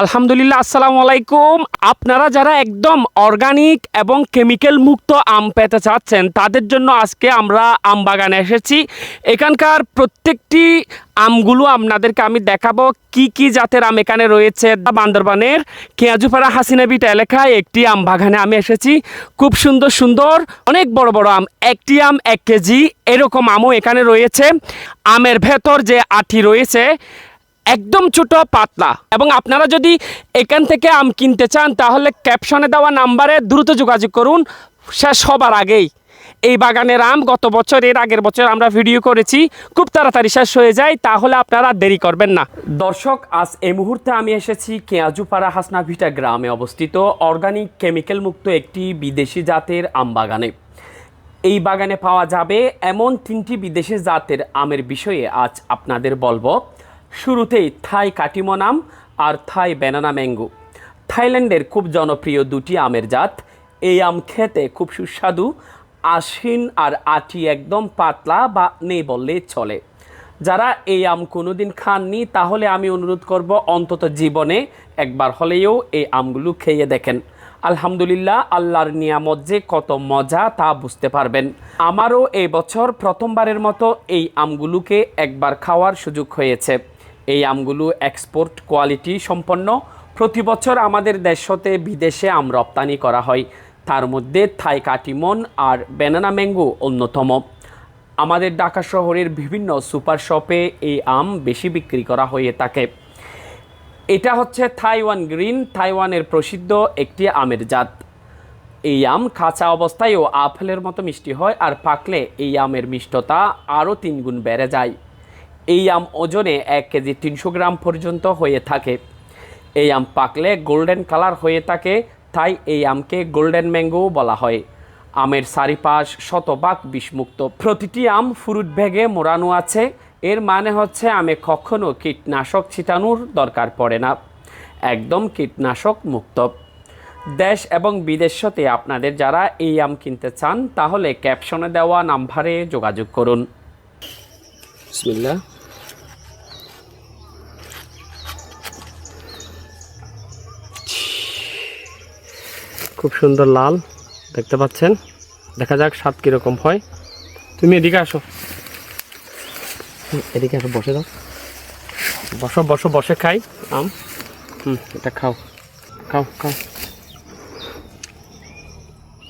আলহামদুলিল্লাহ, আসসালামু আলাইকুম। আপনারা যারা একদম অর্গানিক এবং কেমিক্যাল মুক্ত আম পেতে চাচ্ছেন, তাদের জন্য আজকে আমরা আম বাগানে এসেছি। এখানকার প্রত্যেকটি আমগুলো আপনাদেরকে আমি দেখাবো কি কি জাতের আম এখানে রয়েছে। বান্দরবানের কেয়াজুপাড়া হাসিনাবিটা এলাকায় একটি আম বাগানে আমি এসেছি। খুব সুন্দর সুন্দর, অনেক বড় বড় আম। একটি আম এক কেজি, এরকম আমও এখানে রয়েছে। আমের ভেতর যে আঠি রয়েছে একদম ছোট, পাতলা। এবং আপনারা যদি এখান থেকে আম কিনতে চান, তাহলে ক্যাপশনে দেওয়া নাম্বারে দ্রুত যোগাযোগ করুন। শেষ হবার আগেই। এই বাগানের আম গত বছর, এর আগের বছর আমরা ভিডিও করেছি। খুব তাড়াতাড়ি শেষ হয়ে যায়, তাহলে আপনারা দেরি করবেন না। দর্শক, আজ এই মুহূর্তে আমি এসেছি কেয়াজুপাড়া হাসনাভিটা গ্রামে অবস্থিত অর্গানিক কেমিক্যাল মুক্ত একটি বিদেশি জাতের আম বাগানে। এই বাগানে পাওয়া যাবে এমন তিনটি বিদেশি জাতের আমের বিষয়ে আজ আপনাদের বলব। শুরুতেই থাই কাটিমন আম আর থাই ব্যানানা ম্যাঙ্গো। থাইল্যান্ডের খুব জনপ্রিয় দুটি আমের জাত। এই আম খেতে খুব সুস্বাদু আশিন আর আটি একদম পাতলা বা নেই বললেই চলে। যারা এই আম কোনোদিন খাননি, তাহলে আমি অনুরোধ করব অন্তত জীবনে একবার হলেও এই আমগুলো খেয়ে দেখেন। আলহামদুলিল্লাহ, আল্লাহর নিয়ামত যে কত মজা তা বুঝতে পারবেন। আমারও এই বছর প্রথমবারের মতো এই আমগুলোকে একবার খাওয়ার সুযোগ হয়েছে। এই আমগুলো এক্সপোর্ট কোয়ালিটি সম্পন্ন। প্রতি বছর আমাদের দেশতে, বিদেশে আম রপ্তানি করা হয়। তার মধ্যে থাই কাটিমন আর ব্যানানা ম্যাঙ্গো অন্যতম। আমাদের ঢাকা শহরের বিভিন্ন সুপার শপে এই আম বেশি বিক্রি করা হয়ে থাকে। এটা হচ্ছে থাইওয়ান গ্রিন থাইওয়ানের প্রসিদ্ধ একটি আমের জাত। এই আম কাঁচা অবস্থায়ও আপেলের মতো মিষ্টি হয় আর পাকলে এই আমের মিষ্টতা আরও তিন গুণ বেড়ে যায়। এই আম ওজনে এক কেজি তিনশো গ্রাম পর্যন্ত হয়ে থাকে। এই আম পাকলে গোল্ডেন কালার হয়ে থাকে, তাই এই আমকে গোল্ডেন ম্যাঙ্গোও বলা হয়। আমের চারিপাশ শতভাগ বিষমুক্ত। প্রতিটি আম ফ্রুট ব্যাগে মোড়ানো আছে। এর মানে হচ্ছে আমে কখনও কীটনাশক ছিটানোর দরকার পড়ে না। একদম কীটনাশক মুক্ত। দেশ এবং বিদেশ হতে আপনাদের যারা এই আম কিনতে চান, তাহলে ক্যাপশনে দেওয়া নাম্বারে যোগাযোগ করুন। বিসমিল্লাহ। খুব সুন্দর লাল, দেখতে পাচ্ছেন? দেখা যাক স্বাদ কীরকম হয়। তুমি এদিকে আসো। এদিকে আসো, বসে দাও। বসো বসো, বসে খাই আম। হুম, এটা খাও। খাও খাও।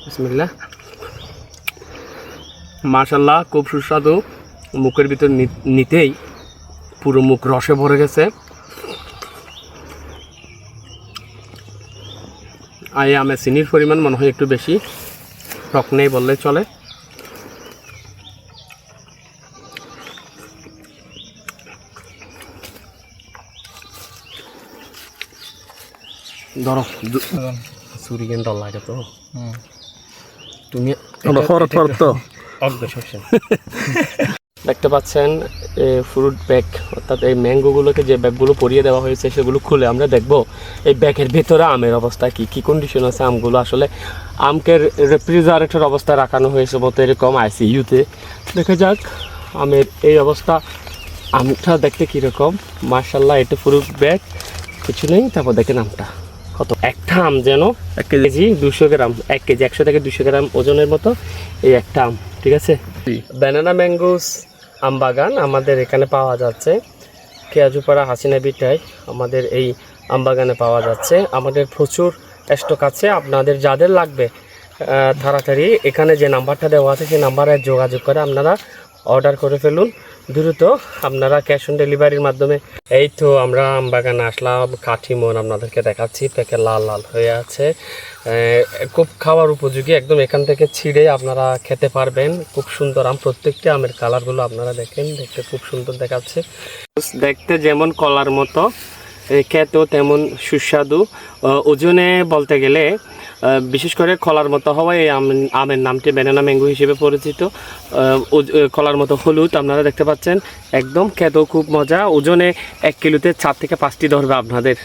বিসমিল্লাহ। মাশাল্লাহ খুব সুস্বাদু। মুখের ভিতর নিতেই পুরো মুখ রসে ভরে গেছে। আই আমে চিনির পরিমাণ মনে হয় একটু বেশি টক নেই বললে চলে। ধরো চুরি কেন লাগে তো। তুমি দেখতে পাচ্ছেন ফ্রুট ব্যাগ অর্থাৎ এই ম্যাঙ্গোগুলোকে যে ব্যাগগুলো পরিয়ে দেওয়া হয়েছে সেগুলো খুলে আমরা দেখব। এই ব্যাগের ভেতরে আমের অবস্থা কি? কি কন্ডিশন আছে আমগুলো? আসলে আমকে রেফ্রিজারেটর অবস্থায় রাখানো হয়েছে মতো এরকম আইসিইউতে দেখা যাক আমের এই অবস্থা আমটা দেখতে কীরকম? মার্শাল্লাহ এটা ফ্রুট ব্যাগ কিছু নেই তারপর দেখেন আমটা। কত? একটা আম যেন এক কেজি। দুশো গ্রাম এক কেজি একশো থেকে দুশো গ্রাম ওজনের মতো এই একটা আম ঠিক আছে? ব্যানানা ম্যাঙ্গোস আম বাগান আমাদের এখানে পাওয়া যাচ্ছে। কেয়াজুপাড়া হাসিনা বিটায় আমাদের এই আম বাগানে পাওয়া যাচ্ছে। আমাদের প্রচুর স্টক আছে, আপনাদের যাদের লাগবে তাড়াতাড়ি এখানে যে নাম্বারটা দেওয়া আছে, সেই নাম্বারে যোগাযোগ করে আপনারা অর্ডার করে ফেলুন। দ্রুত আপনারা ক্যাশ অন ডেলিভারির মাধ্যমে, এই তো আমরা আম বাগানে আসলাম কাঠিমন আপনাদেরকে দেখাচ্ছি, প্যাকে লাল লাল হয়ে আছে। খুব খাওয়ার উপযোগী, একদম এখান থেকে ছিঁড়ে আপনারা খেতে পারবেন। খুব সুন্দর আম, প্রত্যেকটি আমের কালারগুলো আপনারা দেখেন, দেখতে খুব সুন্দর দেখাচ্ছে। দেখতে যেমন কলার মতো খেতেও তেমন সুস্বাদু। ওজনে বলতে গেলে বিশেষ করে কলার মতো হওয়ায় এই আমের নামটি ব্যানানা ম্যাঙ্গো হিসেবে পরিচিত। কলার মতো হলুদ আপনারা দেখতে পাচ্ছেন। একদম খেতেও খুব মজা। ওজনে এক কিলোতে চার থেকে পাঁচটি ধরবে আপনাদের।